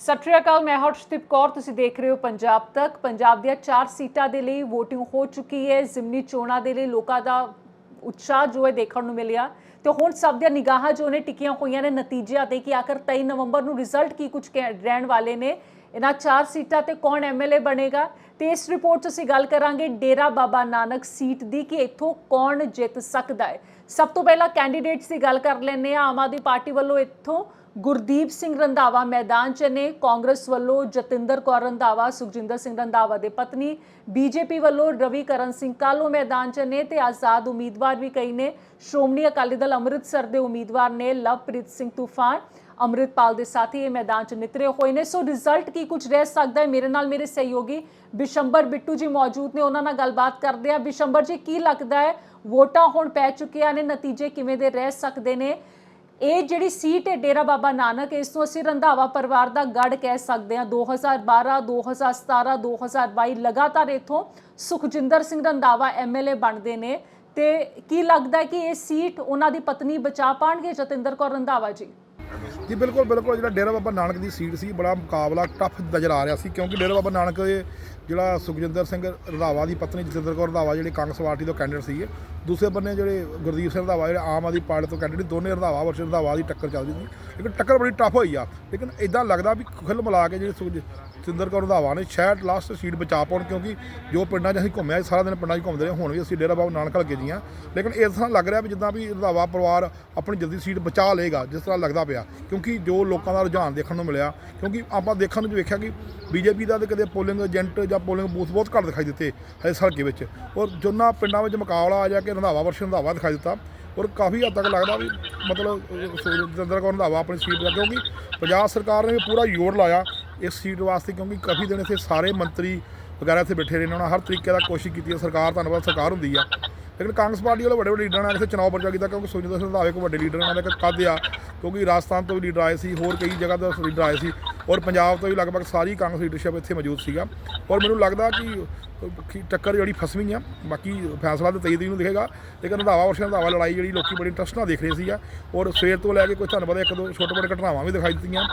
ਸਤਿ ਸ਼੍ਰੀ ਅਕਾਲ, ਮੈਂ ਹਰਸ਼ਦੀਪ ਕੌਰ, ਤੁਸੀਂ ਦੇਖ ਰਹੇ ਹੋ ਪੰਜਾਬ ਤੱਕ। ਪੰਜਾਬ ਦੀਆਂ ਚਾਰ ਸੀਟਾਂ ਦੇ ਲਈ VOTING ਹੋ ਚੁੱਕੀ ਹੈ। ਜ਼ਿਮਨੀ ਚੋਣਾਂ ਦੇ ਲਈ ਲੋਕਾਂ ਦਾ ਉਤਸ਼ਾਹ ਜੋ ਹੈ ਦੇਖਣ ਨੂੰ ਮਿਲਿਆ। ਤੇ ਹੁਣ ਸਭ ਦੀਆਂ ਨਿਗਾਹਾਂ ਜੋ ਨੇ ਟਿਕੀਆਂ ਹੋਈਆਂ ਨੇ ਨਤੀਜਿਆਂ ਤੇ ਕਿ ਆਖਰ 23 ਨਵੰਬਰ ਨੂੰ ਰਿਜ਼ਲਟ ਕੀ ਕੁਝ ਕਹਿ- ਰਹਿਣ ਵਾਲੇ ਨੇ। ਇਹਨਾਂ ਚਾਰ ਸੀਟਾਂ ਤੇ ਕੌਣ ਐਮਐਲਏ ਬਣੇਗਾ? ਤੇ ਇਸ ਰਿਪੋਰਟ 'ਚ ਅਸੀਂ ਗੱਲ ਕਰਾਂਗੇ ਡੇਰਾ ਬਾਬਾ ਨਾਨਕ ਸੀਟ ਦੀ ਕਿ ਇੱਥੋਂ ਕੌਣ ਜਿੱਤ ਸਕਦਾ ਹੈ। ਸਭ ਤੋਂ ਪਹਿਲਾਂ ਕੈਂਡੀਡੇਟਸ ਦੀ ਗੱਲ ਕਰ ਲੈਂਦੇ ਆ ਆਮ ਆਦਮੀ ਪਾਰਟੀ ਵੱਲੋਂ ਇੱਥੋਂ ਗੁਰਦੀਪ ਸਿੰਘ ਰੰਧਾਵਾ ਮੈਦਾਨ 'ਚ ਨੇ। ਕਾਂਗਰਸ ਵੱਲੋਂ ਜਤਿੰਦਰ ਕੌਰ ਰੰਧਾਵਾ, ਸੁਖਜਿੰਦਰ ਸਿੰਘ ਰੰਧਾਵਾ ਦੇ ਪਤਨੀ, ਬੀਜੇਪੀ ਵੱਲੋਂ ਰਵੀ ਕਰਨ ਸਿੰਘ ਕਾਲੋ ਮੈਦਾਨ 'ਚ ਨੇ ਤੇ ਆਜ਼ਾਦ ਉਮੀਦਵਾਰ ਵੀ ਕਈ ਨੇ। ਸ਼੍ਰੋਮਣੀ ਅਕਾਲੀ ਦਲ ਅੰਮ੍ਰਿਤਸਰ ਦੇ ਉਮੀਦਵਾਰ ਨੇ, ਲਵਪ੍ਰੀਤ ਸਿੰਘ ਤੂਫਾਨ, ਅੰਮ੍ਰਿਤਪਾਲ ਦੇ ਸਾਥੀ ਇਹ ਮੈਦਾਨ 'ਚ ਨਿਤਰੇ ਹੋਏ ਨੇ। ਸੋ ਰਿਜ਼ਲਟ ਕੀ ਕੁਝ ਰਹਿ ਸਕਦਾ ਹੈ? ਮੇਰੇ ਨਾਲ ਮੇਰੇ ਸਹਿਯੋਗੀ ਬਿਸ਼ੰਬਰ ਬਿੱਟੂ ਜੀ ਮੌਜੂਦ ਨੇ। ਉਹਨਾਂ ਨਾਲ ਗੱਲਬਾਤ ਕਰਦੇ ਆ ਬਿਸ਼ੰਬਰ ਜੀ, ਕੀ ਲੱਗਦਾ ਹੈ? ਵੋਟਾਂ ਹੁਣ ਪੈ ਚੁੱਕੀਆਂ ਨੇ। ਨਤੀਜੇ ਕਿਵੇਂ ਦੇ ਰਹਿ ਸਕਦੇ ਨੇ? ਇਹ ਜਿਹੜੀ ਸੀਟ ਹੈ ਡੇਰਾ ਬਾਬਾ ਨਾਨਕ, ਇਸ ਤੋਂ ਅਸੀਂ ਰੰਧਾਵਾ ਪਰਿਵਾਰ ਦਾ ਗੜ ਕਹਿ ਸਕਦੇ ਹਾਂ। 2012 2017 2022 ਲਗਾਤਾਰ ਇਥੋਂ ਸੁਖਜਿੰਦਰ ਸਿੰਘ ਰੰਧਾਵਾ ਐਮਐਲਏ ਬਣਦੇ ਨੇ। ਤੇ ਕੀ ਲੱਗਦਾ ਕਿ ਇਹ ਸੀਟ ਉਹਨਾਂ ਦੀ ਪਤਨੀ ਬਚਾ ਪਾਣਗੇ? ਜਤਿੰਦਰ ਕੌਰ ਰੰਧਾਵਾ ਜੀ। ਜੀ, ਬਿਲਕੁਲ ਬਿਲਕੁਲ, ਜਿਹੜਾ ਡੇਰਾ ਬਾਬਾ ਨਾਨਕ ਦੀ ਸੀਟ ਸੀ, ਬੜਾ ਮੁਕਾਬਲਾ ਟਫ ਨਜ਼ਰ ਆ ਰਿਹਾ ਸੀ, ਕਿਉਂਕਿ ਡੇਰਾ ਬਾਬਾ ਨਾਨਕ ਦੇ ਜਿਹੜਾ ਸੁਖਜਿੰਦਰ ਸਿੰਘ ਰਧਾਵਾ ਦੀ ਪਤਨੀ ਜਤਿੰਦਰ ਕੌਰ ਰੰਧਾਵਾ, ਜਿਹੜੇ ਕਾਂਗਰਸ ਪਾਰਟੀ ਤੋਂ ਕੈਂਡੀਡੇਟ ਸੀਗੇ, ਦੂਸਰੇ ਬੰਨੇ ਜਿਹੜੇ ਗੁਰਦੀਪ ਸਿੰਘ ਰੰਧਾਵਾ, ਜਿਹੜੇ ਆਮ ਆਦਮੀ ਪਾਰਟੀ ਤੋਂ ਕੈਂਡੀਡੇਟ ਦੋਨੇ ਰਧਾਵਾ ਵਰਸ਼ ਰਧਾਵਾ ਦੀ ਟੱਕਰ ਚੱਲਦੀ ਸੀ। ਲੇਕਿਨ ਟੱਕਰ ਬੜੀ ਟਫ ਹੋਈ ਆ, ਲੇਕਿਨ ਇਦਾਂ ਲੱਗਦਾ ਵੀ ਖੁੱਲ ਮਿਲਾ ਕੇ ਜਿਹੜੇ ਸੁਖ ਜਤਿੰਦਰ ਕੌਰ ਰੰਧਾਵਾ ਨੇ ਸ਼ਾਇਦ ਲਾਸਟ ਸੀਟ ਬਚਾ ਪਾਉਣ, ਕਿਉਂਕਿ ਜੋ ਪਿੰਡਾਂ 'ਚ ਅਸੀਂ ਘੁੰਮਿਆ ਸਾਰਾ ਦਿਨ ਪਿੰਡਾਂ 'ਚ ਘੁੰਮਦੇ ਰਹੇ, ਹੁਣ ਵੀ ਅਸੀਂ ਡੇਰਾ ਬਾਬਾ ਨਾਨਕ ਹਲਕੇ ਦੀਆਂ। ਲੇਕਿਨ ਇਸ ਤਰ੍ਹਾਂ ਲੱਗ ਰਿਹਾ ਵੀ ਜਿੱਦਾਂ ਵੀ ਰੰਧਾਵਾ ਪਰਿਵਾਰ ਆਪਣੀ ਜਲਦੀ ਸੀਟ ਬਚਾ ਲਏਗਾ, ਜਿਸ ਤਰ੍ਹਾਂ ਲੱਗਦਾ ਪਿਆ। ਕਿਉਂਕਿ ਜੋ ਲੋਕਾਂ ਦਾ ਰੁਝਾਨ ਦੇਖਣ ਨੂੰ ਮਿਲਿਆ, ਕਿਉਂਕਿ ਆਪਾਂ ਦੇਖਣ ਨੂੰ ਵੇਖਿਆ ਕਿ ਬੀਜੇਪੀ ਦਾ ਤੇ ਕਦੇ ਪੋਲਿੰਗ ਏਜੰਟ ਜਾਂ ਪੋਲਿੰਗ ਬੂਥ ਬਹੁਤ ਘੱਟ ਦਿਖਾਈ ਦਿੱਤੇ ਇਸ ਹਲਕੇ ਵਿੱਚ। ਔਰ ਜੁਨਾ ਪਿੰਡਾਂ ਵਿੱਚ ਮੁਕਾਬਲਾ ਆ ਜਾ ਕੇ ਰੰਧਾਵਾ ਵਰਸ਼ ਰੰਧਾਵਾ ਦਿਖਾਈ ਦਿੱਤਾ, ਔਰ ਕਾਫੀ ਹੱਦ ਤੱਕ ਲੱਗਦਾ ਵੀ ਮਤਲਬ ਜਤਿੰਦਰ ਕੌਰ ਰੰਧਾਵਾ ਆਪਣੀ ਸੀਟ ਦਾ ਕਿਉਂਕਿ ਪੰਜਾਬ ਸਰਕਾਰ ਨੇ ਵੀ ਪੂਰਾ ਜ਼ੋਰ ਲਾਇਆ ਇਸ ਸੀਟ ਵਾਸਤੇ ਕਿਉਂਕਿ ਕਾਫੀ ਦਿਨ ਇੱਥੇ ਸਾਰੇ ਮੰਤਰੀ ਵਗੈਰਾ ਇੱਥੇ ਬੈਠੇ ਰਹੇ ਨੇ। ਉਹਨਾਂ ਹਰ ਤਰੀਕੇ ਦਾ ਕੋਸ਼ਿਸ਼ ਕੀਤੀ ਹੈ। ਸਰਕਾਰ ਧੰਨਵਾਦ, ਸਰਕਾਰ ਹੁੰਦੀ ਆ। ਲੇਕਿਨ ਕਾਂਗਰਸ ਪਾਰਟੀ ਵਾਲੇ ਵੱਡੇ ਵੱਡੇ ਲੀਡਰਾਂ ਨੇ ਇੱਥੇ ਚੁਣਾਵ ਪ੍ਰਚਾਰ ਕੀਤਾ ਕਿਉਂਕਿ ਸੁਖਜਿੰਦਰ ਸਿੰਘ ਰੰਧਾਵੇ ਕੋ ਵੱਡੇ ਲੀਡਰ ਨਾਲ ਇੱਕ ਕੱਦ ਆ ਕਿਉਂਕਿ ਰਾਜਸਥਾਨ ਤੋਂ ਵੀ ਲੀਡਰ ਆਏ ਸੀ, ਹੋਰ ਕਈ ਜਗ੍ਹਾ ਤੋਂ ਲੀਡਰ ਆਏ ਸੀ। ਔਰ ਪੰਜਾਬ ਤੋਂ ਵੀ ਲਗਭਗ ਸਾਰੀ ਕਾਂਗਰਸ ਲੀਡਰਸ਼ਿਪ ਇੱਥੇ ਮੌਜੂਦ ਸੀਗਾ। ਔਰ ਮੈਨੂੰ ਲੱਗਦਾ ਕਿ ਟੱਕਰ ਜਿਹੜੀ ਫਸਵੀਂ ਆ, ਬਾਕੀ ਫੈਸਲਾ ਤਾਂ 23 ਤਰੀਕ ਨੂੰ ਦਿਖੇਗਾ, ਲੇਕਿਨ ਰੰਧਾਵਾ ਵਰਸ਼ਾਂ ਰੰਧਾਵਾ ਲੜਾਈ ਜਿਹੜੀ ਲੋਕੀ ਬੜੀ ਇੰਟਰਸਟ ਨਾਲ ਦੇਖ ਰਹੇ ਸੀਗਾ। ਔਰ ਸਵੇਰ ਤੋਂ ਲੈ ਕੇ ਕੋਈ ਤੁਹਾਨੂੰ ਪਤਾ ਇੱਕ ਦੋ ਛੋਟੇ ਮੋਟੇ ਘਟਨਾਵਾਂ ਵੀ ਦਿਖਾਈ ਦਿੱਤੀਆਂ,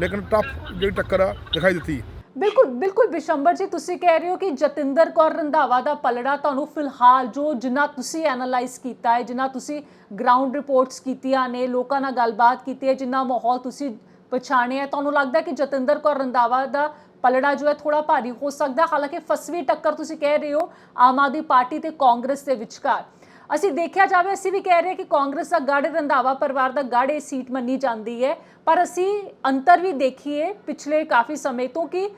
ਲੇਕਿਨ ਟਫ ਜਿਹੜੀ ਟੱਕਰ ਆ ਦਿਖਾਈ ਦਿੱਤੀ। ਬਿਲਕੁਲ ਬਿਲਕੁਲ ਬਿਸ਼ੰਬਰ ਜੀ, ਤੁਸੀਂ ਕਹਿ ਰਹੇ ਹੋ ਕਿ ਜਤਿੰਦਰ ਕੌਰ ਰੰਧਾਵਾ ਦਾ ਪਲੜਾ ਤੁਹਾਨੂੰ ਫਿਲਹਾਲ ਜੋ ਜਿੰਨਾ ਤੁਸੀਂ ਐਨਾਲਾਈਜ਼ ਕੀਤਾ ਹੈ, ਜਿੰਨਾ ਤੁਸੀਂ ਗਰਾਊਂਡ ਰਿਪੋਰਟਸ ਕੀਤੀਆਂ ਨੇ, ਲੋਕਾਂ ਨਾਲ ਗੱਲਬਾਤ ਕੀਤੀ ਹੈ, ਜਿੰਨਾ ਮਾਹੌਲ ਤੁਸੀਂ ਪਛਾਣਿਆ ਹੈ, ਤੁਹਾਨੂੰ ਲੱਗਦਾ ਕਿ ਜਤਿੰਦਰ ਕੌਰ ਰੰਧਾਵਾ ਦਾ ਪਲੜਾ ਜੋ ਹੈ ਥੋੜਾ ਭਾਰੀ ਹੋ ਸਕਦਾ ਹਾਲਾਂਕਿ ਫਸਵੀ ਟੱਕਰ ਤੁਸੀਂ ਕਹਿ ਰਹੇ ਹੋ ਆਮ ਆਦਮੀ ਪਾਰਟੀ ਤੇ ਕਾਂਗਰਸ ਦੇ ਵਿਚਕਾਰ। ਅਸੀਂ ਦੇਖਿਆ ਜਾਵੇ ਅਸੀਂ ਵੀ ਕਹਿ ਰਹੇ ਕਿ ਕਾਂਗਰਸ ਦਾ ਗੜ ਰੰਧਾਵਾ ਪਰਿਵਾਰ ਦਾ ਗੜ ਇਹ ਸੀਟ ਮੰਨੀ ਜਾਂਦੀ ਹੈ। ਪਰ ਅਸੀਂ ਅੰਤਰ ਵੀ ਦੇਖੀਏ ਪਿਛਲੇ ਕਾਫੀ ਸਮੇਂ ਤੋਂ ਕਿ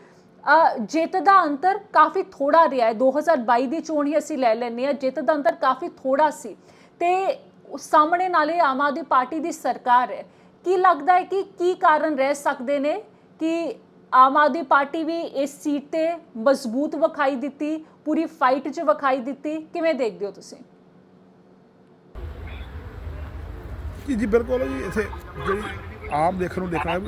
ਜਿੱਤ ਦਾ ਅੰਤਰ ਕਾਫੀ ਥੋੜਾ ਰਿਹਾ ਹੈ। 2022 ਦੀ ਚੋਣ ਹੀ ਅਸੀਂ ਲੈ ਲੈਂਦੇ ਹਾਂ ਜਿੱਤ ਦਾ ਅੰਤਰ ਕਾਫੀ ਥੋੜਾ ਸੀ। ਤੇ ਸਾਹਮਣੇ ਨਾਲੇ ਆਮ ਆਦਮੀ ਪਾਰਟੀ ਦੀ ਸਰਕਾਰ ਹੈ। ਕੀ ਲੱਗਦਾ ਹੈ ਕਿ ਕੀ ਕਾਰਨ ਰਹਿ ਸਕਦੇ ਨੇ ਕਿ ਆਮ ਆਦਮੀ ਪਾਰਟੀ ਵੀ ਇਸ ਸੀਟ ਤੇ ਮਜ਼ਬੂਤ ਵਿਖਾਈ ਦਿੱਤੀ, ਪੂਰੀ ਫਾਈਟ 'ਚ ਵਿਖਾਈ ਦਿੱਤੀ? ਕਿਵੇਂ ਦੇਖਦੇ ਹੋ ਤੁਸੀਂ? ਜੀ ਜੀ ਬਿਲਕੁਲ ਜੀ, ਇੱਥੇ ਜਿਹੜੀ ਆਮ ਦੇਖਣ ਨੂੰ ਦੇਖਣਾ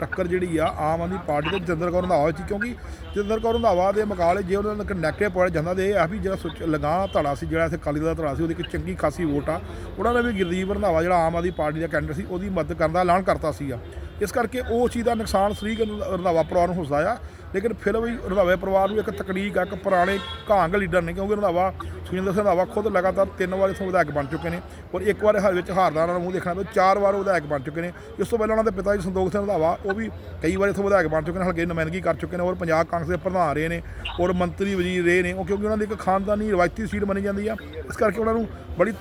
ਟੱਕਰ ਜਿਹੜੀ ਆ, ਆਮ ਆਦਮੀ ਪਾਰਟੀ ਦੇ ਜਤਿੰਦਰ ਕੌਰ ਰੰਧਾਵਾ ਵਿੱਚ ਕਿਉਂਕਿ ਜਤਿੰਦਰ ਕੌਰ ਰੰਧਾਵਾ ਦੇ ਮੁਕਾਬਲੇ ਜੇ ਉਹਨਾਂ ਦਾ ਨੈਗੇਟਿਵ ਪੁਆਇੰਟ ਜਾਂਦਾ ਤੇ ਇਹ ਆ ਵੀ ਜਿਹੜਾ ਸੁਚ- ਲਗਾਂ ਧੜਾ ਸੀ, ਜਿਹੜਾ ਇੱਥੇ ਕਾਲੀ ਦਾ ਧੜਾ ਸੀ, ਉਹਦੀ ਇੱਕ ਚੰਗੀ ਖਾਸੀ ਵੋਟ ਆ। ਉਹਨਾਂ ਨੇ ਵੀ ਗੁਰਦੀਪ ਰੰਧਾਵਾ, ਜਿਹੜਾ ਆਮ ਆਦਮੀ ਪਾਰਟੀ ਦਾ ਕੈਂਡੀਡੇਟ ਸੀ, ਉਹਦੀ ਮਦਦ ਕਰਨ ਦਾ ਐਲਾਨ ਕਰਤਾ ਸੀਗਾ ਇਸ ਕਰਕੇ ਉਹ ਚੀਜ਼ ਦਾ ਨੁਕਸਾਨ ਸ੍ਰੀ ਰੰਧਾਵਾ ਪਰਿਵਾਰ ਨੂੰ ਹੁੰਦਾ ਆ। ਲੇਕਿਨ ਫਿਰ ਵੀ ਰੰਧਾਵੇ ਪਰਿਵਾਰ ਨੂੰ ਇੱਕ ਤਕਨੀਕ ਆ, ਇੱਕ ਪੁਰਾਣੇ ਘਾਂਗ ਲੀਡਰ ਨੇ, ਕਿਉਂਕਿ ਰੰਧਾਵਾ ਸੁਖਿੰਦਰ ਸਿੰਘ ਰੰਧਾਵਾ ਖੁਦ ਲਗਾਤਾਰ ਤਿੰਨ ਵਾਰ ਇਥੋਂ ਵਿਧਾਇਕ ਬਣ ਚੁੱਕੇ ਨੇ ਔਰ ਇੱਕ ਵਾਰ ਹਰ ਵਿੱਚ ਹਾਰਦਾ ਨਾਲ ਮੂੰਹ ਦੇਖਣਾ ਪਿਆ ਚਾਰ ਵਾਰ ਉਹ ਵਿਧਾਇਕ ਬਣ ਚੁੱਕੇ ਨੇ। ਇਸ ਤੋਂ ਪਹਿਲਾਂ ਉਹਨਾਂ ਦੇ ਪਿਤਾ ਜੀ ਸੰਦੋਖ ਸਿੰਘ ਰੰਧਾਵਾ, ਉਹ ਵੀ ਕਈ ਵਾਰ ਇਥੋਂ ਵਿਧਾਇਕ ਬਣ ਚੁੱਕੇ ਨੇ, ਹਲਕੇ ਦੀ ਨੁਮਾਇੰਦਗੀ ਕਰ ਚੁੱਕੇ ਨੇ ਔਰ ਪੰਜਾਬ ਕਾਂਗਰਸ ਦੇ ਪ੍ਰਧਾਨ ਰਹੇ ਨੇ ਔਰ ਮੰਤਰੀ ਵਜ਼ੀਰ ਰਹੇ ਨੇ, ਉਹ ਕਿਉਂਕਿ ਉਹਨਾਂ ਦੀ ਇੱਕ ਖਾਨਦਾਨੀ ਰਵਾਇਤੀ ਸੀਟ ਮੰਨੀ ਜਾਂਦੀ ਆ। ਇਸ ਕਰਕੇ ਉਹਨਾਂ ਨੂੰ ਬੜੀ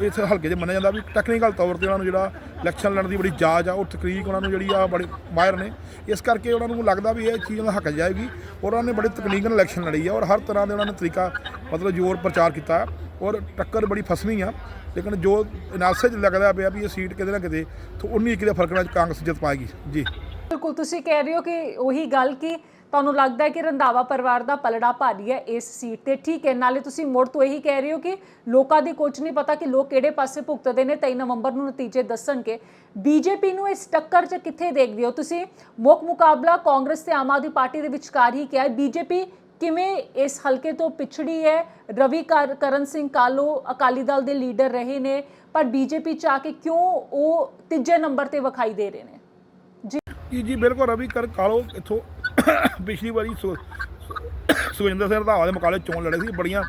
ਇਸ ਹਲਕੇ 'ਚ ਮੰਨਿਆ ਜਾਂਦਾ ਵੀ ਟੈਕਨੀਕਲ ਤੌਰ ਤੇ ਉਹਨਾਂ ਨੂੰ ਜਿਹੜਾ ਇਲੈਕਸ਼ਨ ਲੜਨ ਦੀ ਬੜੀ ਜਾਚ ਆ, ਉਹ ਤਕਨੀਕ ਉਹਨਾਂ ਨੂੰ ਜਿਹੜੀ ਆ, ਬੜੀ ਮਾਹਿਰ ਨੇ। ਇਸ ਕਰਕੇ ਉਹਨਾਂ ਨੂੰ ਲੱਗਦਾ ਵੀ ਇਹ ਚੀਜ਼ ਦਾ ਹੱਕ ਜਾਏਗੀ ਔਰ ਉਹਨਾਂ ਨੇ ਬੜੀ ਤਕਨੀਕ ਨਾਲ ਇਲੈਕਸ਼ਨ ਲੜੀ ਆ ਔਰ ਹਰ ਤਰ੍ਹਾਂ ਦੇ ਉਹਨਾਂ ਨੇ ਤਰੀਕਾ, ਮਤਲਬ ਜ਼ੋਰ ਪ੍ਰਚਾਰ ਕੀਤਾ ਔਰ ਟੱਕਰ ਬੜੀ ਫਸਵੀਂ ਆ। ਲੇਕਿਨ ਜੋ ਅਨਾਲਿਸਿਸ 'ਚ ਲੱਗਦਾ ਪਿਆ ਵੀ ਇਹ ਸੀਟ ਕਿਤੇ ਨਾ ਕਿਤੇ, ਤੋਂ 19 ਕਿਤੇ ਫ਼ਰਕ ਨਾਲ ਕਾਂਗਰਸ ਜਿੱਤ ਪਾਏਗੀ। ਜੀ। ਬਿਲਕੁਲ, ਤੁਸੀਂ ਕਹਿ ਰਹੇ ਹੋ ਕਿ ਉਹੀ ਗੱਲ ਕਿ ਤੁਹਾਨੂੰ ਲੱਗਦਾ ਹੈ ਕਿ ਰੰਧਾਵਾ ਪਰਿਵਾਰ ਦਾ ਪਲੜਾ ਭਾਰੀ ਹੈ ਇਸ ਸੀਟ ਤੇ? ਠੀਕ ਹੈ, ਨਾਲੇ ਤੁਸੀਂ ਮੁੜ ਤੋਂ ਇਹੀ ਕਹਿ ਰਹੇ ਹੋ ਕਿ ਲੋਕਾਂ ਦੀ ਕੁਝ ਨਹੀਂ ਪਤਾ ਕਿ ਲੋਕ ਕਿਹੜੇ ਪਾਸੇ ਭੁਗਤਦੇ ਨੇ 23 ਨਵੰਬਰ ਨੂੰ ਨਤੀਜੇ ਦੱਸਣਗੇ। ਬੀਜੇਪੀ ਨੂੰ ਇਸ ਟੱਕਰ 'ਚ ਕਿੱਥੇ ਦੇਖਦੇ ਹੋ ਤੁਸੀਂ? ਮੁੱਖ ਮੁਕਾਬਲਾ ਕਾਂਗਰਸ ਤੇ ਆਮ ਆਦਮੀ ਪਾਰਟੀ ਦੇ ਵਿਚਕਾਰ ਹੀ ਕਿਹਾ ਹੈ। ਬੀਜੇਪੀ ਕਿਵੇਂ ਇਸ ਹਲਕੇ ਤੋਂ ਪਿਛੜੀ ਹੈ? ਰਵੀ ਕਰ- ਕਰਨ ਸਿੰਘ ਕਾਲੋ ਅਕਾਲੀ ਦਲ ਦੇ ਲੀਡਰ ਰਹੇ ਨੇ, ਪਰ ਬੀਜੇਪੀ ਚ ਆ ਕੇ ਕਿਉਂ ਉਹ ਤੀਜੇ ਨੰਬਰ ਤੇ ਵਿਖਾਈ ਦੇ ਰਹੇ ਨੇ? ਜੀ ਜੀ, ਬਿਲਕੁਲ ਰਵੀ ਕਰ, ਕਾਲੋ ਇੱਥੋਂ ਪਿਛਲੀ ਵਾਰੀ ਸੁ- ਸੁਖਜਿੰਦਰ ਸਿੰਘ ਰੰਧਾਵਾ ਦੇ ਮੁਕਾਬਲੇ ਚੋਣ ਲੜੇ ਸੀ, ਬੜੀਆਂ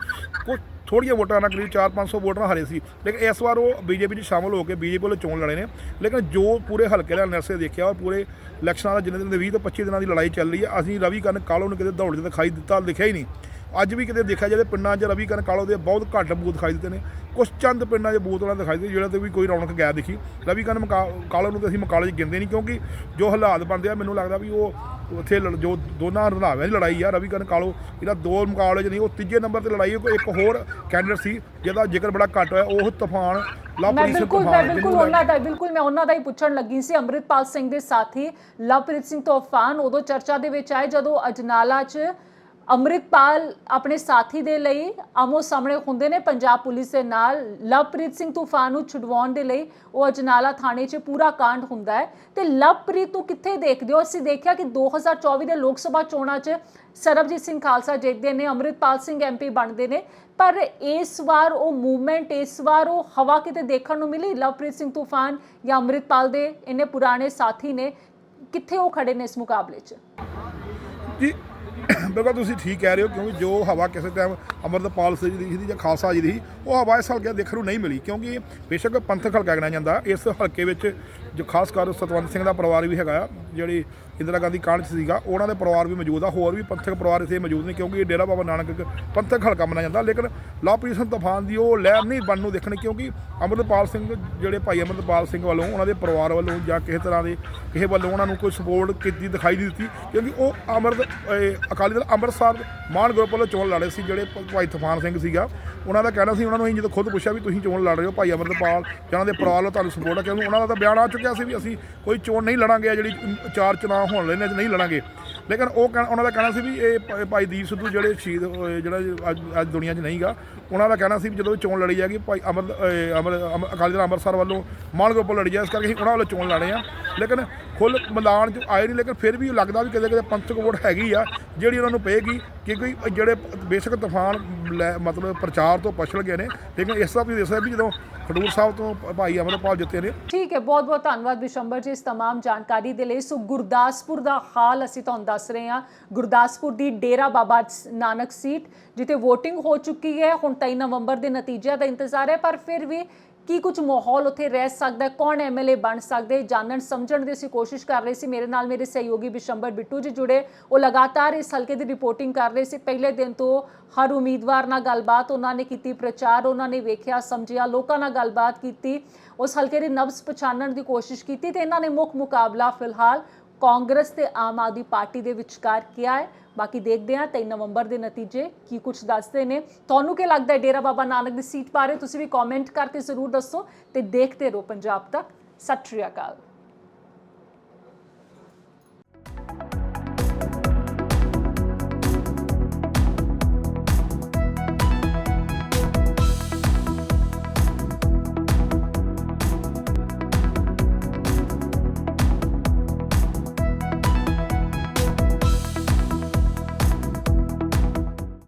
ਕੁਝ ਥੋੜੀਆਂ ਵੋਟਾਂ ਨਾਲ ਕਰੀਬ 4-500 ਵੋਟਾਂ ਨਾਲ ਹਾਰੇ ਸੀ। ਲੇਕਿਨ ਇਸ ਵਾਰ ਉਹ ਬੀਜੇਪੀ 'ਚ ਸ਼ਾਮਲ ਹੋ ਕੇ ਬੀਜੇਪੀ ਵੱਲੋਂ ਚੋਣ ਲੜੇ ਨੇ। ਲੇਕਿਨ ਜੋ ਪੂਰੇ ਹਲਕੇ ਦਾ ਨਰਸੇ ਦੇਖਿਆ ਔਰ ਪੂਰੇ ਇਲੈਕਸ਼ਨਾਂ ਦਾ ਜਿੰਨੇ ਦਿਨ ਦੇ 20 ਤੋਂ 25 ਦਿਨਾਂ ਦੀ ਲੜਾਈ ਚੱਲ ਰਹੀ ਹੈ। ਅਸੀਂ ਰਵੀ ਕਰਨ ਕਾਲੋ ਨੂੰ ਕਿਤੇ ਦੌੜ 'ਚ ਦਿਖਾਈ ਦਿੱਤਾ ਦਿਖਿਆ ਹੀ ਨਹੀਂ। ਅੱਜ ਵੀ ਕਿਤੇ ਦੇਖਿਆ ਜਿਹੜੇ ਪਿੰਡਾਂ 'ਚ ਰਵੀ ਕਰਨ ਕਾਲੋ ਦੇ ਬਹੁਤ ਘੱਟ ਬੂਥ ਦਿਖਾਈ ਦਿੱਤੇ ਨੇ। ਕੁਝ ਚੰਦ ਪਿੰਡਾਂ 'ਚ ਉਹਨਾਂ ਦਿਖਾਈ ਦਿੱਤੇ ਜਿਹੜਾ ਤੇ ਵੀ ਕੋਈ ਰੌਣਕ ਗੈਰ ਦਿਖੀ। ਰਵੀ ਕਰਨ ਕਾਲੋ ਨੂੰ ਤੇ ਅਸੀਂ ਮੁਕਾਬਲੇ 'ਚ ਗਿਣਦੇ ਨਹੀਂ ਕਿਉਂਕਿ ਜੋ ਹਾਲਾਤ ਬਣਦੇ ਆ ਮੈਨੂੰ ਲੱਗਦਾ ਵੀ ਉਹ ਉੱਥੇ ਜੋ ਦੋਨਾਂ ਰੰਧਾਵਿਆਂ ਦੀ ਲੜਾਈ ਆ ਰਵੀ ਕਰਨ ਕਾਲੋ ਇਹਦਾ ਦੋ ਮੁਕਾਬਲੇ 'ਚ ਨਹੀਂ ਉਹ ਤੀਜੇ ਨੰਬਰ ਤੇ ਲੜਾਈ ਕੋਈ ਇੱਕ ਹੋਰ ਕੈਂਡੀਡੇਟ ਸੀ ਜਿਹਦਾ ਜ਼ਿਕਰ ਬੜਾ ਘੱਟ ਹੋਇਆ ਉਹ ਤੂਫਾਨ ਲਵਪ੍ਰੀਤ ਸਿੰਘ ਬਿਲਕੁਲ ਮੈਂ ਬਿਲਕੁਲ ਉਹਨਾਂ ਦਾ ਬਿਲਕੁਲ ਮੈਂ ਉਹਨਾਂ ਦਾ ਹੀ ਪੁੱਛਣ ਲੱਗੀ ਸੀ ਅੰਮ੍ਰਿਤਪਾਲ ਸਿੰਘ ਦੇ ਸਾਥੀ ਲਵਪ੍ਰੀਤ ਸਿੰਘ ਤੂਫਾਨ ਉਦੋਂ ਚਰਚਾ ਦੇ ਵਿੱਚ ਆਏ ਜਦੋਂ ਅਜਨਾਲਾ 'ਚ ਅੰਮ੍ਰਿਤਪਾਲ ਆਪਣੇ ਸਾਥੀ ਦੇ ਲਈ ਆਮੋ ਸਾਹਮਣੇ ਹੁੰਦੇ ਨੇ। ਪੰਜਾਬ ਪੁਲਿਸ ਦੇ ਨਾਲ ਲਵਪ੍ਰੀਤ ਸਿੰਘ ਤੂਫਾਨ ਨੂੰ ਛੁਡਵਾਉਣ ਦੇ ਲਈ ਉਹ ਅਜਨਾਲਾ ਥਾਣੇ 'ਚ ਪੂਰਾ ਕਾਂਡ ਹੁੰਦਾ ਹੈ। ਤੇ ਲਵਪ੍ਰੀਤ ਨੂੰ ਕਿੱਥੇ ਦੇਖਦੇ ਹੋ? ਅਸੀਂ ਦੇਖਿਆ ਕਿ 2024 ਦੇ ਲੋਕ ਸਭਾ ਚੋਣਾਂ 'ਚ ਸਰਬਜੀਤ ਸਿੰਘ ਖਾਲਸਾ ਜਿੱਤਦੇ ਨੇ, ਅੰਮ੍ਰਿਤਪਾਲ ਸਿੰਘ ਐਮਪੀ ਬਣਦੇ ਨੇ। ਪਰ ਇਸ ਵਾਰ ਉਹ ਮੂਵਮੈਂਟ, ਇਸ ਵਾਰ ਉਹ ਹਵਾ ਕਿਤੇ ਦੇਖਣ ਨੂੰ ਮਿਲੀ? ਲਵਪ੍ਰੀਤ ਸਿੰਘ ਤੂਫਾਨ ਜਾਂ ਅੰਮ੍ਰਿਤਪਾਲ ਦੇ ਇੰਨੇ ਪੁਰਾਣੇ ਸਾਥੀ ਨੇ, ਕਿੱਥੇ ਉਹ ਖੜੇ ਨੇ ਇਸ ਮੁਕਾਬਲੇ 'ਚ? ਜੀ ਬਿਲਕੁਲ ਤੁਸੀਂ ਠੀਕ ਕਹਿ ਰਹੇ ਹੋ ਕਿਉਂਕਿ ਜੋ ਹਵਾ ਕਿਸੇ ਟਾਈਮ ਅਮਰਦਪਾਲ ਸਿੰਘ ਜੀ ਦੀ ਜਾਂ ਖਾਲਸਾ ਜੀ ਦੀ ਸੀ, ਉਹ ਹਵਾ ਇਸ ਹਲਕੇ ਦੇਖਣ ਨੂੰ ਨਹੀਂ ਮਿਲੀ ਕਿਉਂਕਿ ਬੇਸ਼ੱਕ ਪੰਥਕ ਹਲਕਾ ਗਿਣਿਆ ਜਾਂਦਾ। ਇਸ ਹਲਕੇ ਵਿੱਚ ਜੋ ਖਾਸ ਕਰ ਸਤਵੰਤ ਸਿੰਘ ਦਾ ਪਰਿਵਾਰ ਵੀ ਹੈਗਾ ਜਿਹੜੀ ਇੰਦਰਾ ਗਾਂਧੀ ਕਾਂਡ 'ਚ ਸੀਗਾ, ਉਹਨਾਂ ਦੇ ਪਰਿਵਾਰ ਵੀ ਮੌਜੂਦ ਆ, ਹੋਰ ਵੀ ਪੰਥਕ ਪਰਿਵਾਰ ਇੱਥੇ ਮੌਜੂਦ ਨੇ, ਕਿਉਂਕਿ ਇਹ ਡੇਰਾ ਬਾਬਾ ਨਾਨਕ ਪੰਥਕ ਹਲਕਾ ਮੰਨਿਆ ਜਾਂਦਾ, ਲੇਕਿਨ ਲਵਪ੍ਰੀਤ ਸਿੰਘ ਤੂਫਾਨ ਦੀ ਉਹ ਲਹਿਰ ਨਹੀਂ ਬਣਨ ਨੂੰ ਦੇਖਣ, ਕਿਉਂਕਿ ਅਮਰਦਪਾਲ ਸਿੰਘ, ਜਿਹੜੇ ਭਾਈ ਅਮਰਦਪਾਲ ਸਿੰਘ ਵੱਲੋਂ, ਉਹਨਾਂ ਦੇ ਪਰਿਵਾਰ ਵੱਲੋਂ ਜਾਂ ਕਿਸੇ ਤਰ੍ਹਾਂ ਦੇ ਕਿਸੇ ਵੱਲੋਂ ਉਹਨਾਂ ਨੂੰ ਕੋਈ ਸਪੋਰਟ ਕੀਤੀ, ਦਿਖਾਈ ਨਹੀਂ ਦਿੱਤੀ, ਕਿਉਂਕਿ ਉਹ ਅਮਰ ਅਕਾਲੀ ਦਲ ਅੰਮ੍ਰਿਤਸਰ ਮਾਨ ਗਰੁੱਪ ਵੱਲੋਂ ਚੋਣ ਲੜੇ ਸੀ, ਜਿਹੜੇ ਭ- ਭਾਈ ਤੂਫਾਨ ਸਿੰਘ ਸੀਗਾ, ਉਹਨਾਂ ਦਾ ਕਹਿਣਾ ਸੀ, ਉਹਨਾਂ ਨੂੰ ਅਸੀਂ ਜਦੋਂ ਖੁਦ ਪੁੱਛਿਆ ਵੀ ਤੁਸੀਂ ਚੋਣ ਲੜ ਰਹੇ ਹੋ ਭਾਈ ਅਮਰਦਪਾਲ ਜਾਂ ਉਹਨਾਂ ਦੇ ਪਰਿਵਾਰ ਵੱਲੋਂ ਤੁਹਾਨੂੰ ਸਪੋਰਟ ਆ, ਕਿਉਂਕਿ ਉਹਨਾਂ ਦਾ ਤਾਂ ਬਿਆਨ ਆ ਚੁੱਕਿਆ ਸੀ ਵੀ ਅਸੀਂ ਕੋਈ ਚੋਣ ਨਹੀਂ ਲੜਾਂਗੇ ਜਿਹੜੀ ਚਾਰ ਚੁਣਾਵ ਹੋਣ ਲੈਣੇ ਨਹੀਂ ਲੜਾਂਗੇ। ਲੇਕਿਨ ਉਹ ਕਹਿ- ਉਹਨਾਂ ਦਾ ਕਹਿਣਾ ਸੀ ਵੀ ਇਹ ਭ- ਭਾਈ ਦੀਪ ਸਿੱਧੂ ਜਿਹੜੇ ਸ਼ਹੀਦ ਹੋਏ, ਜਿਹੜਾ ਅੱਜ ਅੱਜ ਦੁਨੀਆ 'ਚ ਨਹੀਂਗਾ ਉਹਨਾਂ ਦਾ ਕਹਿਣਾ ਸੀ ਵੀ ਜਦੋਂ ਚੋਣ ਲੜੀ ਜਾਏਗੀ ਭਾਈ ਅਮਰ ਅਹ, ਅਮਰ ਅਮ- ਅਕਾਲੀ ਦਲ ਅੰਮ੍ਰਿਤਸਰ ਵੱਲੋਂ ਮਾਨ ਲੜੀ ਜਾਏ ਇਸ ਕਰਕੇ ਅਸੀਂ ਉਹਨਾਂ ਵੱਲੋਂ ਚੋਣ ਲੜੇ ਆ। ਲੇਕਿਨ ਖੁੱਲ ਮੈਦਾਨ 'ਚ ਆਏ ਨਹੀਂ ਲੇਕਿਨ ਫਿਰ ਵੀ ਲੱਗਦਾ ਵੀ ਕਿਤੇ ਕਿਤੇ ਪੰਥਕ ਵੋਟ ਹੈਗੀ ਆ। ਜਿਹੜੀ ਉਹਨਾਂ ਨੂੰ ਪਏਗੀ ਕਿਉਂਕਿ ਜਿਹੜੇ ਬੇਸ਼ੱਕ ਤੂਫਾਨ ਲੈ- ਮਤਲਬ ਪ੍ਰਚਾਰ ਤੋਂ ਪਛੜ ਗਏ ਨੇ ਲੇਕਿਨ ਇਸ ਤਰ੍ਹਾਂ ਵੀ ਦੇਖ ਸਕਦੇ ਵੀ ਜਦੋਂ ਖਡੂਰ ਸਾਹਿਬ ਤੋਂ ਭਾਈ ਅਮਰਪਾਲ ਜਿੱਤੇ ਨੇ ਠੀਕ ਹੈ ਬਹੁਤ ਬਹੁਤ ਧੰਨਵਾਦ ਬਿਸ਼ੰਬਰ ਜੀ ਇਸ तमाम ਜਾਣਕਾਰੀ ਦੇ ਲਈ ਸੋ ਗੁਰਦਾਸਪੁਰ ਦਾ ਹਾਲ ਅਸੀਂ ਤੁਹਾਨੂੰ ਦੱਸ ਰਹੇ ਹਾਂ ਗੁਰਦਾਸਪੁਰ ਦੀ ਡੇਰਾ ਬਾਬਾ ਨਾਨਕ ਸੀਟ ਜਿੱਥੇ VOTING ਹੋ ਚੁੱਕੀ ਹੈ ਹੁਣ 23 ਨਵੰਬਰ ਦੇ ਨਤੀਜਿਆਂ ਦਾ ਇੰਤਜ਼ਾਰ ਹੈ ਪਰ ਫਿਰ ਵੀ ਕੀ ਕੁਝ ਮਾਹੌਲ ਉੱਥੇ ਰਹਿ ਸਕਦਾ ਹੈ? ਕੌਣ ਐਮਐਲਏ ਬਣ ਸਕਦੇ? ਜਾਣਨ ਸਮਝਣ ਦੀ ਅਸੀਂ ਕੋਸ਼ਿਸ਼ ਕਰ ਰਹੇ ਸੀ। ਮੇਰੇ ਨਾਲ ਮੇਰੇ ਸਹਿਯੋਗੀ ਬਿਸ਼ੰਬਰ ਬਿੱਟੂ ਜੀ ਜੁੜੇ। ਉਹ ਲਗਾਤਾਰ ਇਸ ਹਲਕੇ ਦੀ ਰਿਪੋਰਟਿੰਗ ਕਰ ਰਹੇ ਸੀ। ਪਹਿਲੇ ਦਿਨ ਤੋਂ ਹਰ ਉਮੀਦਵਾਰ ਨਾਲ ਗੱਲਬਾਤ ਉਹਨਾਂ ਨੇ ਕੀਤੀ, ਪ੍ਰਚਾਰ ਉਹਨਾਂ ਨੇ ਵੇਖਿਆ, ਸਮਝਿਆ, ਲੋਕਾਂ ਨਾਲ ਗੱਲਬਾਤ ਕੀਤੀ। ਉਸ ਹਲਕੇ ਦੇ ਨਬਜ਼ ਪਛਾਣਨ ਦੀ ਕੋਸ਼ਿਸ਼ ਕੀਤੀ ਤੇ ਇਹਨਾਂ ਨੇ ਮੁੱਖ ਮੁਕਾਬਲਾ ਫਿਲਹਾਲ ਕਾਂਗਰਸ ਤੇ ਆਮ ਆਦਮੀ ਪਾਰਟੀ ਦੇ ਵਿਚਕਾਰ ਕਿਹਾ ਹੈ। ਬਾਕੀ ਦੇਖਦੇ ਹਾਂ 23 ਨਵੰਬਰ ਦੇ ਨਤੀਜੇ ਕੀ ਕੁਝ ਦੱਸਦੇ ਨੇ। ਤੁਹਾਨੂੰ ਕੀ ਲੱਗਦਾ ਹੈ ਡੇਰਾ ਬਾਬਾ ਨਾਨਕ ਦੀ ਸੀਟ ਬਾਰੇ ਤੁਸੀਂ ਵੀ ਕਮੈਂਟ ਕਰਕੇ ਜ਼ਰੂਰ ਦੱਸੋ ਤੇ ਦੇਖਦੇ ਰਹੋ ਪੰਜਾਬ ਤੱਕ। ਸਤਿ ਸ਼੍ਰੀ ਅਕਾਲ।